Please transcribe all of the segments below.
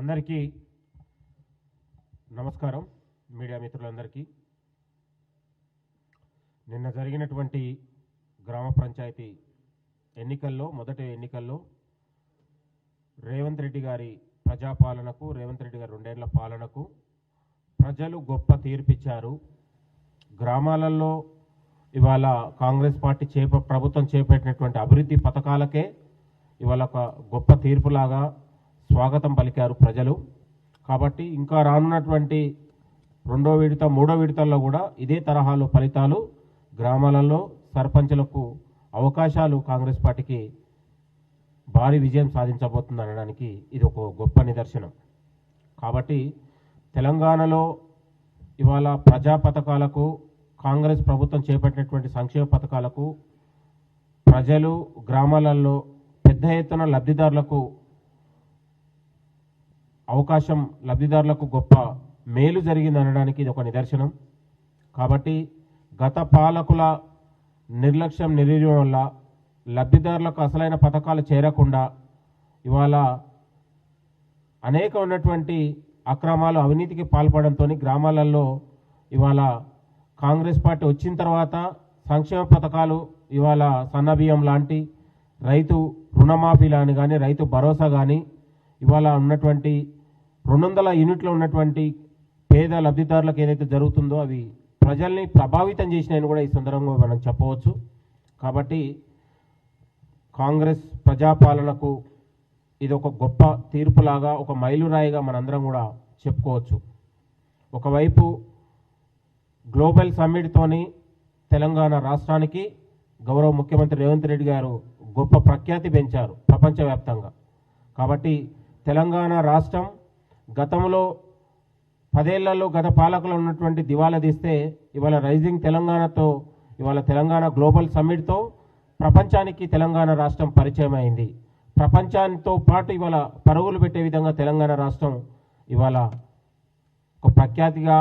అందరికీ నమస్కారం మీడియా మిత్రులందరికీ. నిన్న జరిగినటువంటి గ్రామ పంచాయతీ ఎన్నికల్లో మొదటి ఎన్నికల్లో రేవంత్ రెడ్డి గారి ప్రజాపాలనకు రేవంత్ రెడ్డి గారి రెండేళ్ళ పాలనకు ప్రజలు గొప్ప తీర్పిచ్చారు. గ్రామాలలో ఇవాళ కాంగ్రెస్ పార్టీ చేప ప్రభుత్వం చేపట్టినటువంటి అభివృద్ధి పథకాలకే ఇవాళ ఒక గొప్ప తీర్పులాగా స్వాగతం పలికారు ప్రజలు. కాబట్టి ఇంకా రానున్నటువంటి రెండో విడత మూడో విడతల్లో కూడా ఇదే తరహాలో ఫలితాలు గ్రామాలలో సర్పంచులకు అవకాశాలు కాంగ్రెస్ పార్టీకి భారీ విజయం సాధించబోతుంది అనడానికి ఇది ఒక గొప్ప నిదర్శనం. కాబట్టి తెలంగాణలో ఇవాళ ప్రజా పథకాలకు కాంగ్రెస్ ప్రభుత్వం చేపట్టినటువంటి సంక్షేమ పథకాలకు ప్రజలు గ్రామాలలో పెద్ద ఎత్తున లబ్ధిదారులకు అవకాశం లబ్ధిదారులకు గొప్ప మేలు జరిగింది అనడానికి ఇది ఒక నిదర్శనం. కాబట్టి గత పాలకుల నిర్లక్ష్యం నిర్వీర్యం వల్ల లబ్ధిదారులకు అసలైన పథకాలు చేరకుండా ఇవాళ అనేక ఉన్నటువంటి అక్రమాలు అవినీతికి పాల్పడంతో గ్రామాలలో ఇవాళ కాంగ్రెస్ పార్టీ వచ్చిన తర్వాత సంక్షేమ పథకాలు ఇవాళ సన్నబియ్యం లాంటి రైతు రుణమాఫీ లాని కానీ రైతు భరోసా కానీ ఇవాళ ఉన్నటువంటి రెండు వందల యూనిట్లో ఉన్నటువంటి పేద లబ్ధిదారులకు ఏదైతే జరుగుతుందో అవి ప్రజల్ని ప్రభావితం చేసినాయని కూడా ఈ సందర్భంగా మనం చెప్పవచ్చు. కాబట్టి కాంగ్రెస్ ప్రజాపాలనకు ఇది ఒక గొప్ప తీర్పులాగా ఒక మైలురాయిగా మనందరం కూడా చెప్పుకోవచ్చు. ఒకవైపు గ్లోబల్ సమ్మిట్తోని తెలంగాణ రాష్ట్రానికి గౌరవ ముఖ్యమంత్రి రేవంత్ రెడ్డి గారు గొప్ప ప్రఖ్యాతి పెంచారు ప్రపంచవ్యాప్తంగా. కాబట్టి తెలంగాణ రాష్ట్రం గతంలో పదేళ్ళలో గత పాలకులు ఉన్నటువంటి దివాలా తీస్తే ఇవాళ రైజింగ్ తెలంగాణతో ఇవాళ తెలంగాణ గ్లోబల్ సమ్మిట్తో ప్రపంచానికి తెలంగాణ రాష్ట్రం పరిచయం అయింది. ప్రపంచంతో పాటు ఇవాళ పరుగులు పెట్టే విధంగా తెలంగాణ రాష్ట్రం ఇవాళ ఒక ప్రఖ్యాతిగా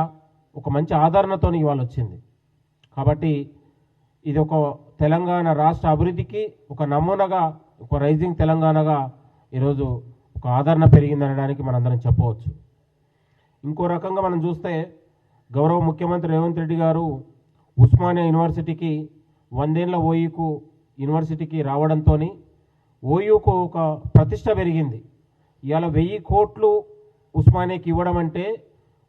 ఒక మంచి ఆదరణతో ఇవాళ వచ్చింది. కాబట్టి ఇది ఒక తెలంగాణ రాష్ట్ర అభివృద్ధికి ఒక నమూనాగా ఒక రైజింగ్ తెలంగాణగా ఈరోజు ఒక ఆదరణ పెరిగిందనడానికి మనందరం చెప్పవచ్చు. ఇంకో రకంగా మనం చూస్తే గౌరవ ముఖ్యమంత్రి రేవంత్ రెడ్డి గారు ఉస్మానియా యూనివర్సిటీకి వందేళ్ళ ఓయూకు యూనివర్సిటీకి రావడంతో ఓయూకు ఒక ప్రతిష్ట పెరిగింది. ఇవాళ వెయ్యి కోట్లు ఉస్మానియాకి ఇవ్వడం అంటే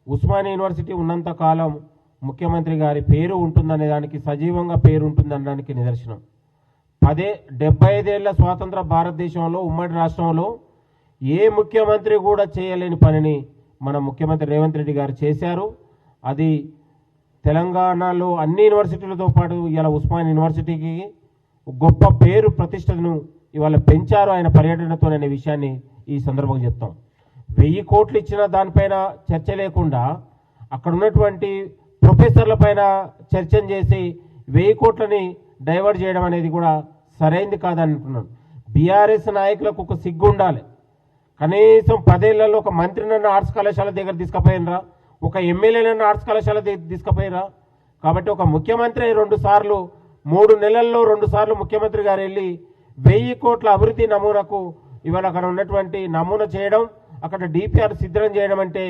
ఉస్మానియా యూనివర్సిటీ ఉన్నంత కాలం ముఖ్యమంత్రి గారి పేరు ఉంటుందనే దానికి సజీవంగా పేరు ఉంటుందనడానికి నిదర్శనం. పదే డెబ్బై ఐదేళ్ళ స్వాతంత్ర భారతదేశంలో ఉమ్మడి రాష్ట్రంలో ఏ ముఖ్యమంత్రి కూడా చేయలేని పనిని మన ముఖ్యమంత్రి రేవంత్ రెడ్డి గారు చేశారు. అది తెలంగాణలో అన్ని యూనివర్సిటీలతో పాటు ఇవాళ ఉస్మాన్ యూనివర్సిటీకి గొప్ప పేరు ప్రతిష్టను ఇవాళ పెంచారు ఆయన పర్యటనతో అనే విషయాన్ని ఈ సందర్భంగా చెప్తాం. వెయ్యి కోట్లు ఇచ్చిన దానిపైన చర్చ లేకుండా అక్కడ ఉన్నటువంటి ప్రొఫెసర్ల పైన చర్చను చేసి వెయ్యి కోట్లని డైవర్ట్ చేయడం అనేది కూడా సరైంది కాదని బీఆర్ఎస్ నాయకులకు ఒక సిగ్గు ఉండాలి. కనీసం పదేళ్ళలో ఒక మంత్రినన్న ఆర్ట్స్ కళాశాల దగ్గర తీసుకుపోయినరా? ఒక ఎమ్మెల్యేనన్న ఆర్ట్స్ కళాశాల దగ్గర తీసుకుపోయినరా? కాబట్టి ఒక ముఖ్యమంత్రి రెండు సార్లు మూడు నెలల్లో రెండు సార్లు ముఖ్యమంత్రి గారు వెళ్ళి వెయ్యి కోట్ల అభివృద్ధి నమూనాకు ఇవాళ అక్కడ ఉన్నటువంటి నమూనా చేయడం అక్కడ డిపిఆర్ సిద్ధం చేయడం అంటే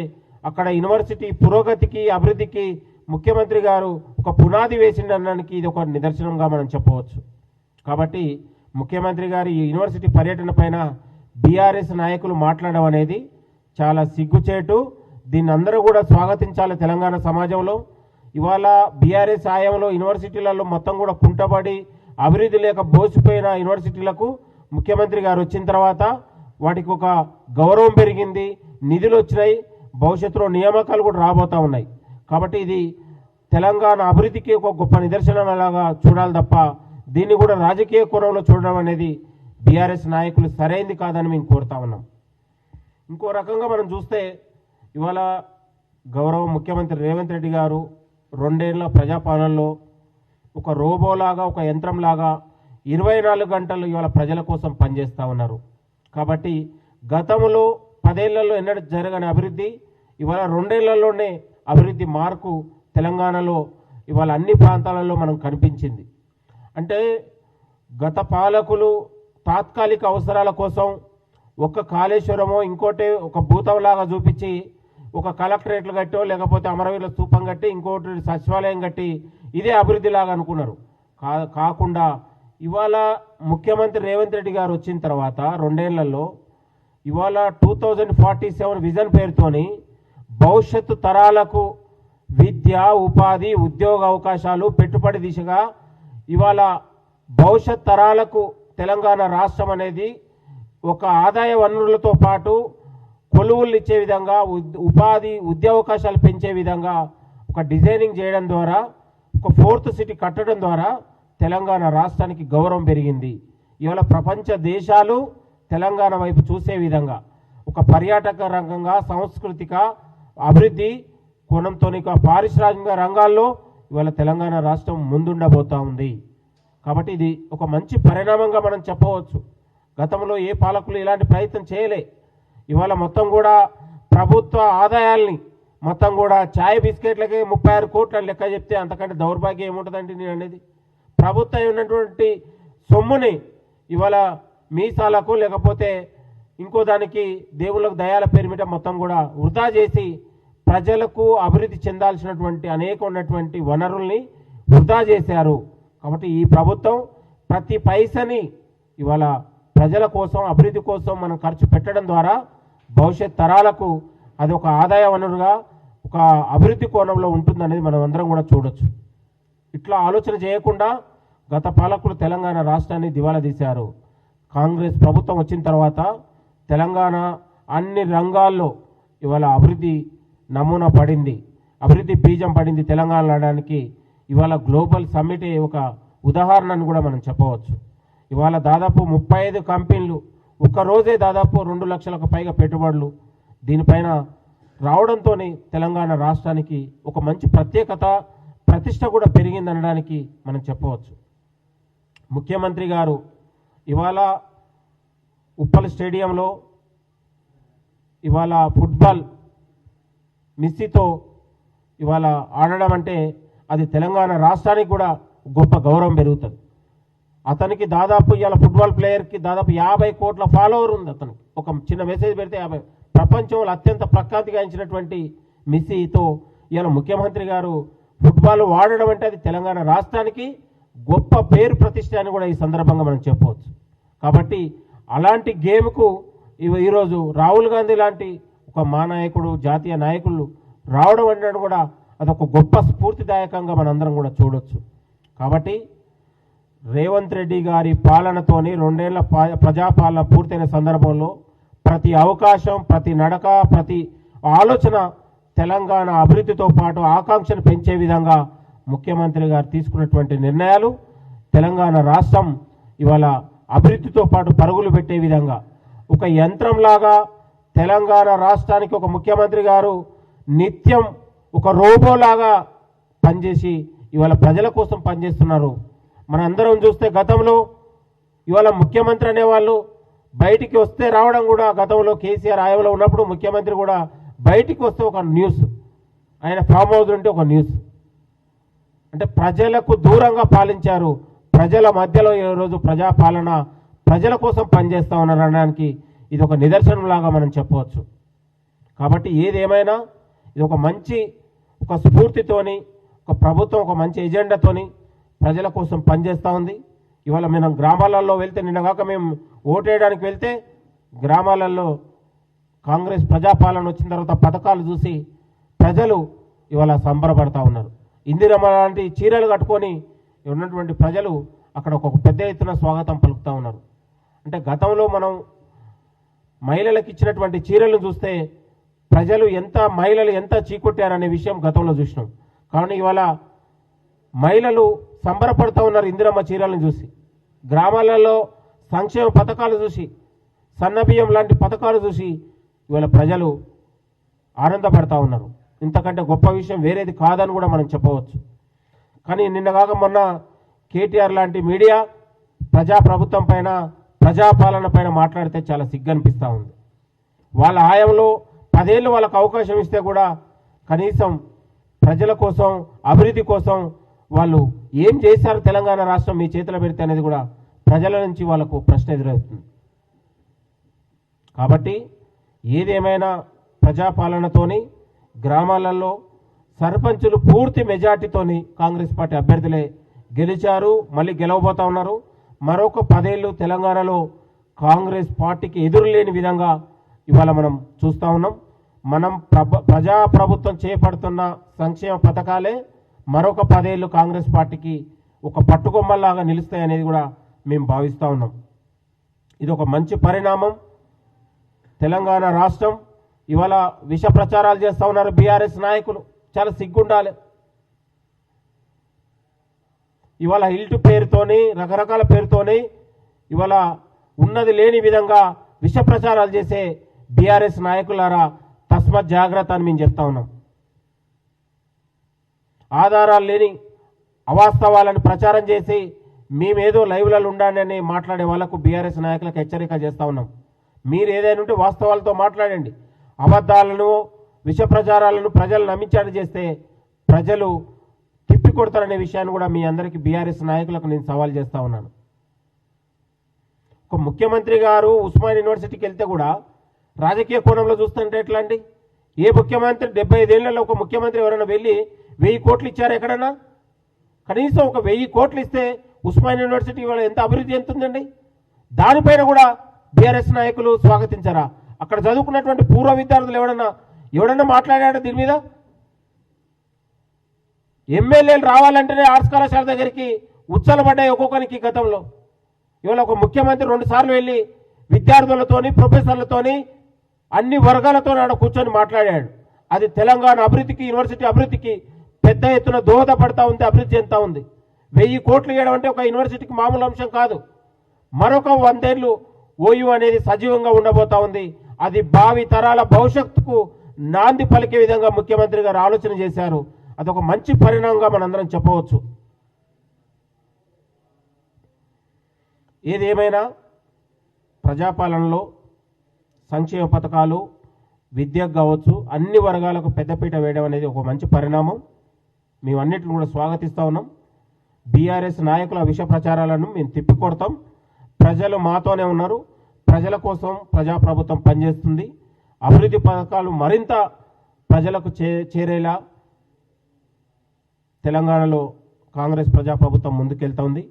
అక్కడ యూనివర్సిటీ పురోగతికి అభివృద్ధికి ముఖ్యమంత్రి గారు ఒక పునాది వేసిండడానికి ఇది ఒక నిదర్శనంగా మనం చెప్పవచ్చు. కాబట్టి ముఖ్యమంత్రి గారి ఈ యూనివర్సిటీ పర్యటన పైన బీఆర్ఎస్ నాయకులు మాట్లాడడం అనేది చాలా సిగ్గుచేటు. దీన్ని అందరూ కూడా స్వాగతించాలి తెలంగాణ సమాజంలో. ఇవాళ బీఆర్ఎస్ ఆయంలో యూనివర్సిటీలలో మొత్తం కూడా కుంటబడి అభివృద్ధి లేక బోసిపోయిన యూనివర్సిటీలకు ముఖ్యమంత్రి గారు వచ్చిన తర్వాత వాటికి ఒక గౌరవం పెరిగింది నిధులు వచ్చినాయి భవిష్యత్తులో నియామకాలు కూడా రాబోతా ఉన్నాయి. కాబట్టి ఇది తెలంగాణ అభివృద్ధికి ఒక గొప్ప నిదర్శనలాగా చూడాలి తప్ప దీన్ని కూడా రాజకీయ కోణంలో చూడడం అనేది బీఆర్ఎస్ నాయకులు సరైంది కాదని మేము కోరుతా ఉన్నాం. ఇంకో రకంగా మనం చూస్తే ఇవాళ గౌరవ ముఖ్యమంత్రి రేవంత్ రెడ్డి గారు రెండేళ్ళ ప్రజాపాలనలో ఒక రోబోలాగా ఒక యంత్రంలాగా ఇరవై నాలుగు గంటలు ఇవాళ ప్రజల కోసం పనిచేస్తూ ఉన్నారు. కాబట్టి గతంలో పదేళ్ళలో ఎన్నడూ జరగని అభివృద్ధి ఇవాళ రెండేళ్ళలోనే అభివృద్ధి మార్కు తెలంగాణలో ఇవాళ అన్ని ప్రాంతాలలో మనం కనిపించింది. అంటే గత పాలకులు తాత్కాలిక అవసరాల కోసం ఒక్క కాళేశ్వరమో ఇంకోటి ఒక భూతంలాగా చూపించి ఒక కలెక్టరేట్లు కట్టో లేకపోతే అమరవీరుల స్థూపం కట్టి ఇంకోటి సచివాలయం కట్టి ఇదే అభివృద్ధిలాగా అనుకున్నారు. కా కాకుండా ఇవాళ ముఖ్యమంత్రి రేవంత్ రెడ్డి గారు వచ్చిన తర్వాత రెండేళ్ళలో ఇవాళ two thousand forty seven vision పేరుతోని భవిష్యత్తు తరాలకు విద్య ఉపాధి ఉద్యోగ అవకాశాలు పెట్టుబడి దిశగా ఇవాళ భవిష్యత్ తరాలకు తెలంగాణ రాష్ట్రం అనేది ఒక ఆదాయ వనరులతో పాటు కొలువులు ఇచ్చే విధంగా ఉద్- ఉపాధి ఉద్యోగావకాశాలు పెంచే విధంగా ఒక డిజైనింగ్ చేయడం ద్వారా ఒక ఫోర్త్ సిటీ కట్టడం ద్వారా తెలంగాణ రాష్ట్రానికి గౌరవం పెరిగింది. ఇవాళ ప్రపంచ దేశాలు తెలంగాణ వైపు చూసే విధంగా ఒక పర్యాటక రంగంగా సాంస్కృతిక అభివృద్ధి కోణంతో పారిశ్రామిక రంగాల్లో ఇవాళ తెలంగాణ రాష్ట్రం ముందుండబోతా ఉంది. కాబట్టి ఇది ఒక మంచి పరిణామంగా మనం చెప్పవచ్చు. గతంలో ఏ పాలకులు ఇలాంటి ప్రయత్నం చేయలే. ఇవాళ మొత్తం కూడా ప్రభుత్వ ఆదాయాల్ని మొత్తం కూడా ఛాయ్ బిస్కెట్లకి ముప్పై ఆరు కోట్ల లెక్క చెప్తే అంతకంటే దౌర్భాగ్యం ఏముంటుందండి నేను అనేది? ప్రభుత్వం ఉన్నటువంటి సొమ్ముని ఇవాళ మీసాలకు లేకపోతే ఇంకో దానికి దేవుళ్ళకు దయాల పేరు మీద మొత్తం కూడా వృధా చేసి ప్రజలకు అభివృద్ధి చెందాల్సినటువంటి అనేక ఉన్నటువంటి వనరుల్ని వృధా చేశారు. కాబట్టి ఈ ప్రభుత్వం ప్రతి పైసని ఇవాళ ప్రజల కోసం అభివృద్ధి కోసం మనం ఖర్చు పెట్టడం ద్వారా భవిష్యత్ తరాలకు అది ఒక ఆదాయ వనరుగా ఒక అభివృద్ధి కోణంలో ఉంటుందనేది మనం అందరం కూడా చూడొచ్చు. ఇట్లా ఆలోచన చేయకుండా గత పాలకులు తెలంగాణ రాష్ట్రాన్ని దివాలా తీశారు. కాంగ్రెస్ ప్రభుత్వం వచ్చిన తర్వాత తెలంగాణ అన్ని రంగాల్లో ఇవాళ అభివృద్ధి నమూనా పడింది. అభివృద్ధి బీజం పడింది తెలంగాణ అనడానికి ఇవాళ గ్లోబల్ సమ్మిట్ ఒక ఉదాహరణను కూడా మనం చెప్పవచ్చు. ఇవాళ దాదాపు ముప్పై ఐదు కంపెనీలు ఒక్క రోజే దాదాపు రెండు లక్షలకు పైగా పెట్టుబడులు దీనిపైన రావడంతో తెలంగాణ రాష్ట్రానికి ఒక మంచి ప్రత్యేకత ప్రతిష్ట కూడా పెరిగిందనడానికి మనం చెప్పవచ్చు. ముఖ్యమంత్రి గారు ఇవాళ ఉప్పల్ స్టేడియంలో ఇవాళ ఫుట్బాల్ మిస్సితో ఇవాళ ఆడడం అంటే అది తెలంగాణ రాష్ట్రానికి కూడా గొప్ప గౌరవం పెరుగుతుంది. అతనికి దాదాపు ఇవాళ ఫుట్బాల్ ప్లేయర్కి దాదాపు యాభై కోట్ల ఫాలోవర్ ఉంది అతనికి. ఒక చిన్న మెసేజ్ పెడితే యాభై ప్రపంచంలో అత్యంత ప్రఖ్యాతిగాంచినటువంటి మిస్సీతో ఇవాళ ముఖ్యమంత్రి గారు ఫుట్బాల్ వాడడం అంటే అది తెలంగాణ రాష్ట్రానికి గొప్ప పేరు ప్రతిష్ట అని కూడా ఈ సందర్భంగా మనం చెప్పవచ్చు. కాబట్టి అలాంటి గేమ్కు ఇవ- ఈరోజు రాహుల్ గాంధీ లాంటి ఒక మానాయకుడు జాతీయ నాయకులు రావడం అంటే కూడా అదొక గొప్ప స్ఫూర్తిదాయకంగా మనందరం కూడా చూడొచ్చు. కాబట్టి రేవంత్ రెడ్డి గారి పాలనతోని రెండేళ్ళ ప్రజాపాలన పూర్తయిన సందర్భంలో ప్రతి అవకాశం ప్రతి నడక ప్రతి ఆలోచన తెలంగాణ అభివృద్ధితో పాటు ఆకాంక్షను పెంచే విధంగా ముఖ్యమంత్రి గారు తీసుకున్నటువంటి నిర్ణయాలు తెలంగాణ రాష్ట్రం ఇవాళ అభివృద్ధితో పాటు పరుగులు పెట్టే విధంగా ఒక యంత్రంలాగా తెలంగాణ రాష్ట్రానికి ఒక ముఖ్యమంత్రి గారు నిత్యం ఒక రోబోలాగా పనిచేసి ఇవాళ ప్రజల కోసం పనిచేస్తున్నారు. మనందరం చూస్తే గతంలో ఇవాళ ముఖ్యమంత్రి అనేవాళ్ళు బయటికి వస్తే రావడం కూడా గతంలో కేసీఆర్ ఆయవలో ఉన్నప్పుడు ముఖ్యమంత్రి కూడా బయటికి వస్తే ఒక న్యూస్. ఆయన ఫామ్ హౌస్ ఉంటే ఒక న్యూస్. అంటే ప్రజలకు దూరంగా పాలించారు. ప్రజల మధ్యలో ఈరోజు ప్రజాపాలన ప్రజల కోసం పనిచేస్తా ఉన్నారు అనడానికి ఇది ఒక నిదర్శనంలాగా మనం చెప్పవచ్చు. కాబట్టి ఏదేమైనా ఇది ఒక మంచి ఒక స్ఫూర్తితోని ఒక ప్రభుత్వం ఒక మంచి ఎజెండాతోని ప్రజల కోసం పనిచేస్తూ ఉంది. ఇవాళ మనం గ్రామాలలో వెళ్తే నిన్నగాక మేము ఓటేయడానికి వెళ్తే గ్రామాలలో కాంగ్రెస్ ప్రజాపాలన వచ్చిన తర్వాత పథకాలు చూసి ప్రజలు ఇవాళ సంబరపడతా ఉన్నారు. ఇందిరమ్మ లాంటి చీరలు కట్టుకొని ఉన్నటువంటి ప్రజలు అక్కడ ఒక పెద్ద ఎత్తున స్వాగతం పలుకుతా ఉన్నారు. అంటే గతంలో మనం మహిళలకు ఇచ్చినటువంటి చీరలను చూస్తే ప్రజలు ఎంత మహిళలు ఎంత చీకొట్టారనే విషయం గతంలో చూసినాం. కానీ ఇవాళ మహిళలు సంబరపడుతూ ఉన్నారు ఇందిరమ్మ చీరలను చూసి. గ్రామాలలో సంక్షేమ పథకాలు చూసి సన్నబియ్యం లాంటి పథకాలు చూసి ఇవాళ ప్రజలు ఆనందపడతా ఉన్నారు. ఇంతకంటే గొప్ప విషయం వేరేది కాదని కూడా మనం చెప్పవచ్చు. కానీ నిన్న కాక మొన్న కేటీఆర్ లాంటి మీడియా ప్రజాప్రభుత్వం పైన ప్రజాపాలన పైన మాట్లాడితే చాలా సిగ్గనిపిస్తూ ఉంది. వాళ్ళ ఆయంలో పదేళ్ళు వాళ్ళకు అవకాశం ఇస్తే కూడా కనీసం ప్రజల కోసం అభివృద్ధి కోసం వాళ్ళు ఏం చేశారు తెలంగాణ రాష్ట్రం మీ చేతిలో పెడితే అనేది కూడా ప్రజల నుంచి వాళ్ళకు ప్రశ్న ఎదురవుతుంది. కాబట్టి ఏదేమైనా ప్రజాపాలనతోని గ్రామాలలో సర్పంచులు పూర్తి మెజార్టీతోని కాంగ్రెస్ పార్టీ అభ్యర్థులే గెలిచారు మళ్ళీ గెలవబోతా ఉన్నారు. మరొక పదేళ్ళు తెలంగాణలో కాంగ్రెస్ పార్టీకి ఎదురులేని విధంగా ఇవాళ మనం చూస్తూ ఉన్నాం. మనం ప్రభ ప్రజా ప్రభుత్వం చేపడుతున్న సంక్షేమ పథకాలే మరొక పదేళ్ళు కాంగ్రెస్ పార్టీకి ఒక పట్టుకొమ్మల్లాగా నిలుస్తాయనేది కూడా మేము భావిస్తూ ఉన్నాం. ఇది ఒక మంచి పరిణామం. తెలంగాణ రాష్ట్రం ఇవాళ విష ప్రచారాలు చేస్తూ ఉన్నారు బీఆర్ఎస్ నాయకులు. చాలా సిగ్గుండాలి. ఇవాళ హిల్ట్ పేరుతోని రకరకాల పేరుతోని ఇవాళ ఉన్నది లేని విధంగా విష ప్రచారాలు చేసే బీఆర్ఎస్ నాయకులారా తస్మత్ జాగ్రత్త అని మేము చెప్తా ఉన్నాం. ఆధారాలు లేని అవాస్తవాలను ప్రచారం చేసి మేమేదో లైవ్లలో ఉండాలని మాట్లాడే వాళ్ళకు బీఆర్ఎస్ నాయకులకు హెచ్చరిక చేస్తా ఉన్నాం. మీరు ఏదైనా ఉంటే వాస్తవాలతో మాట్లాడండి. అబద్ధాలను విష ప్రచారాలను ప్రజలు నమ్మించాడు చేస్తే ప్రజలు తిప్పి కొడతారనే విషయాన్ని కూడా మీ అందరికీ బీఆర్ఎస్ నాయకులకు నేను సవాల్ చేస్తూ ఉన్నాను. ఒక ముఖ్యమంత్రి గారు ఉస్మాన్ యూనివర్సిటీకి వెళ్తే కూడా రాజకీయ కోణంలో చూస్తుంటే ఎట్లా అండి ఏ ముఖ్యమంత్రి డెబ్బై ఐదేళ్ళలో ఒక ముఖ్యమంత్రి ఎవరైనా వెళ్ళి వెయ్యి కోట్లు ఇచ్చారు ఎక్కడన్నా? కనీసం ఒక వెయ్యి కోట్లు ఇస్తే ఉస్మాన్ యూనివర్సిటీ ఇవాళ ఎంత అభివృద్ధి చెందుతుందండి? దానిపైన కూడా బీఆర్ఎస్ నాయకులు స్వాగతించారా? అక్కడ చదువుకున్నటువంటి పూర్వ విద్యార్థులు ఎవడన్నా? ఎవడన్నా మాట్లాడాడు దీని మీద? ఎమ్మెల్యేలు రావాలంటేనే ఆర్ట్స్ కళాశాల దగ్గరికి ఉచ్చలబడ్డాయి ఒక్కొక్కరికి గతంలో. ఇవాళ ఒక ముఖ్యమంత్రి రెండు సార్లు వెళ్ళి విద్యార్థులతోని ప్రొఫెసర్లతోని అన్ని వర్గాలతో నాడు కూర్చొని మాట్లాడాడు. అది తెలంగాణ అభివృద్ధికి యూనివర్సిటీ అభివృద్ధికి పెద్ద ఎత్తున దోహదపడతా ఉంది అభివృద్ధి చెందుతా ఉంది. వెయ్యి కోట్లు వేయడం అంటే ఒక యూనివర్సిటీకి మామూలు అంశం కాదు. మరొక వందేళ్ళు ఓయూ అనేది సజీవంగా ఉండబోతా ఉంది. అది భావి తరాల భవిష్యత్తుకు నాంది పలికే విధంగా ముఖ్యమంత్రి గారు ఆలోచన చేశారు. అదొక మంచి పరిణామంగా మనందరం చెప్పవచ్చు. ఏదేమైనా ప్రజాపాలనలో సంక్షేమ పథకాలు విద్యకు కావచ్చు అన్ని వర్గాలకు పెద్దపీట వేయడం అనేది ఒక మంచి పరిణామం. మేము అన్నిటిని కూడా స్వాగతిస్తూ ఉన్నాం. బీఆర్ఎస్ నాయకుల విష ప్రచారాలను మేము తిప్పికొడతాం. ప్రజలు మాతోనే ఉన్నారు. ప్రజల కోసం ప్రజాప్రభుత్వం పనిచేస్తుంది. అభివృద్ధి పథకాలు మరింత ప్రజలకు చే చేరేలా తెలంగాణలో కాంగ్రెస్ ప్రజాప్రభుత్వం ముందుకెళ్తోంది.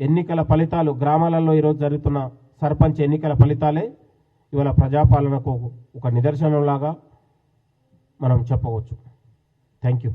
ఎన్నికల ఫలితాలు గ్రామాలలో ఈరోజు జరుగుతున్న సర్పంచ్ ఎన్నికల ఫలితాలే. ఇవాళ ప్రజాపాలనకు ఒక నిదర్శనంలాగా మనం చెప్పవచ్చు. Thank you